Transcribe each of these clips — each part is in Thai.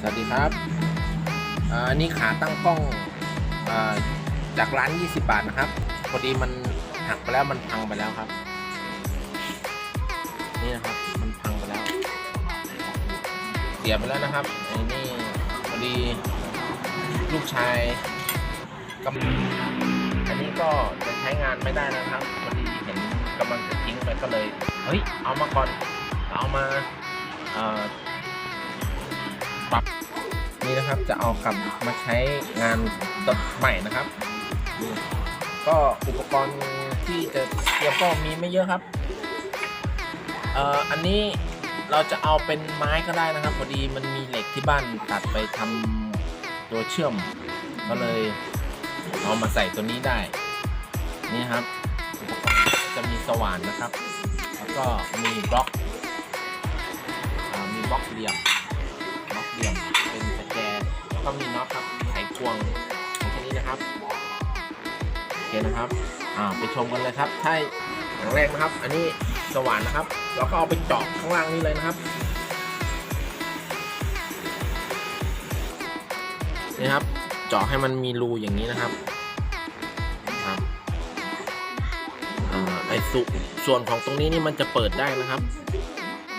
สวัสดีครับอันนี้ขาตั้งกล้องอจากร้าน 20 บาทนะครับ พอดีมันหักไปแล้วมันพังไปแล้วครับ นี่นะครับมันพังไปแล้ว เสียไปแล้วนะครับไอ้นี่พอดีลูกชายกำอันนี้ก็จะใช้งานไม่ได้นะครับพอดีเห็นกำลังจะทิ้งไปก็เลย เฮ้ย เอามาก่อน เอามาเอ่อ ปรับนี่นะครับจะเอากลับมาใช้งานตัดใหม่นะครับ ก็อุปกรณ์ที่จะเตรียมก็มีไม่เยอะครับเอ่ออันนี้เราจะเอาเป็นไม้ก็ได้นะครับ พอดีมันมีเหล็กที่บ้านตัดไปทำตัวเชื่อม ก็เลยเอามาใส่ตัวนี้ได้ นี่ครับอุปกรณ์จะมีสว่านนะครับ แล้วก็มีบล็อกอมีบล็อกเหลี่ยม เหลี่ยมเป็นตะแกรงแล้วก็มีน็อตครับไขควงแค่นี้นะครับโอเคนะครับอ่าไปชมกันเลยครับใช่อย่างแรกนะครับ อันนี้สว่านนะครับแล้วก็เอาไปเจาะข้างล่างนี้เลยนะครับนี่ครับเจาะให้มันมีรูอย่างนี้นะครับครับอ่าไอสุส่วนของตรงนี้นี่มันจะเปิดได้นะครับ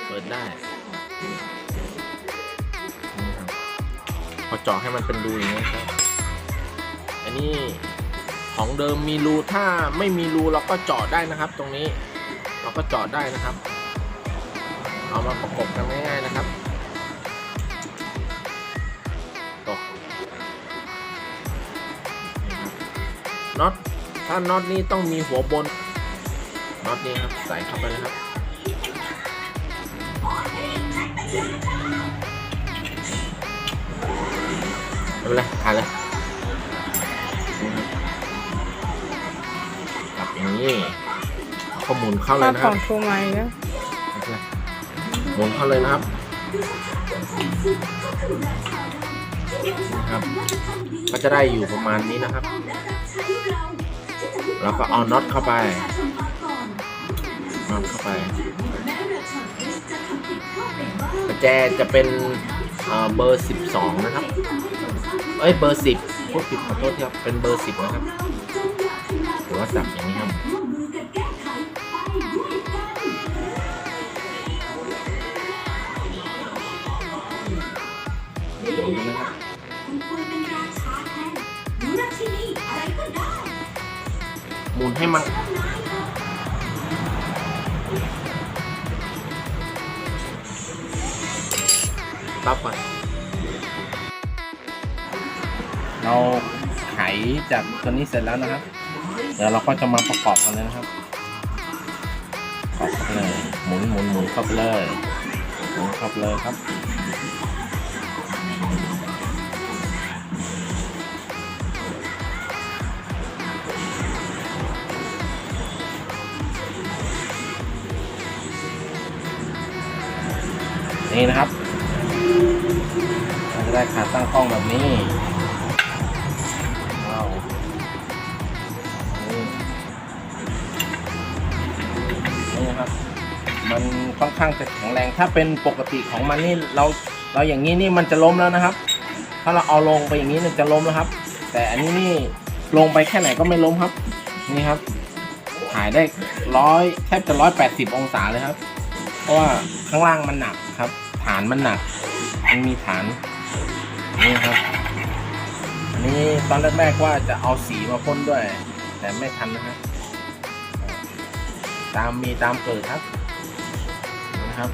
เปิดได้ จาะให้มันเป็นรูอย่างนี้ครับอันนี้ของเดิมมีรูถ้าไม่มีรูเราก็เจาะได้นะครับ ตรงนี้เราก็เจาะได้นะครับ เอามาประกบกันง่ายๆนะครับตกน็อตถ้าน็อตนี้ต้องมีหัวบนน็อตนี้ครับใส่เข้าไปเลยครับ เป็นไรทานเลยกลับอย่างนี้แล้วก็หมุนเข้าเลข้าวยนะขครัอบงโทรมาอีกแล้วไม่เป็นไรหมุนเข้าเลยนะครับนะครับ ก็จะได้อยู่ประมาณนี้นะครับ แล้วก็เอาน็อตเข้าไปน็อตเข้าไปกระแจจะเป็นเอ่อเบอร์ 12 นะครับ เอ้ยเบอร์10พูดผิดขอโทษทีครับเป็นเบอร์10นะครับหรือว่าสับอย่างนี้ครับอย่างนี้นะครับหมุนให้มันปั๊บก่อ เราไขจากตัวนี้เสร็จแล้วนะครับ เดี๋ยวเราก็จะมาประกอบกันเลยนะครับประกอบเข้าไปเลย หมุนหมุนหมุนเข้าไปเลยหมุนเข้าไปเลยครับนี่นะครับเราจะได้ขาตั้งกล้องแบบนี้าวนี่นะครับ มันค่อนข้างจะแข็งแรง ถ้าเป็นปกติของมันนี่เราเราอย่างนี้นี่มันจะล้มแล้วนะครับ ถ้าเราเอาลงไปอย่างนี้เนี่จะล้มแล้วครับ แต่อันนี้นี่ลงไปแค่ไหนก็ไม่ล้มครับ นี่ครับถ่ายได้ร้อยแทบจะร้อยแปดสิบองศาเลยครับ เพราะว่าข้างล่างมันหนักครับ ฐานมันหนัก มันมีฐานนี่ครับ ตอนแรกๆว่าจะเอาสีมาพ่นด้วย แต่ไม่ทันนะครับ ตามมีตามเกิดครับนะครับ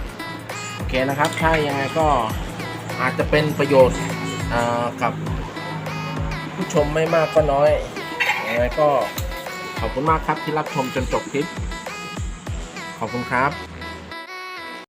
โอเคนะครับ ถ้ายังไงก็อาจจะเป็นประโยชน์กับผู้ชมไม่มากก็น้อยยังไงก็ขอบคุณมากครับที่รับชมจนจบคลิป ขอบคุณครับ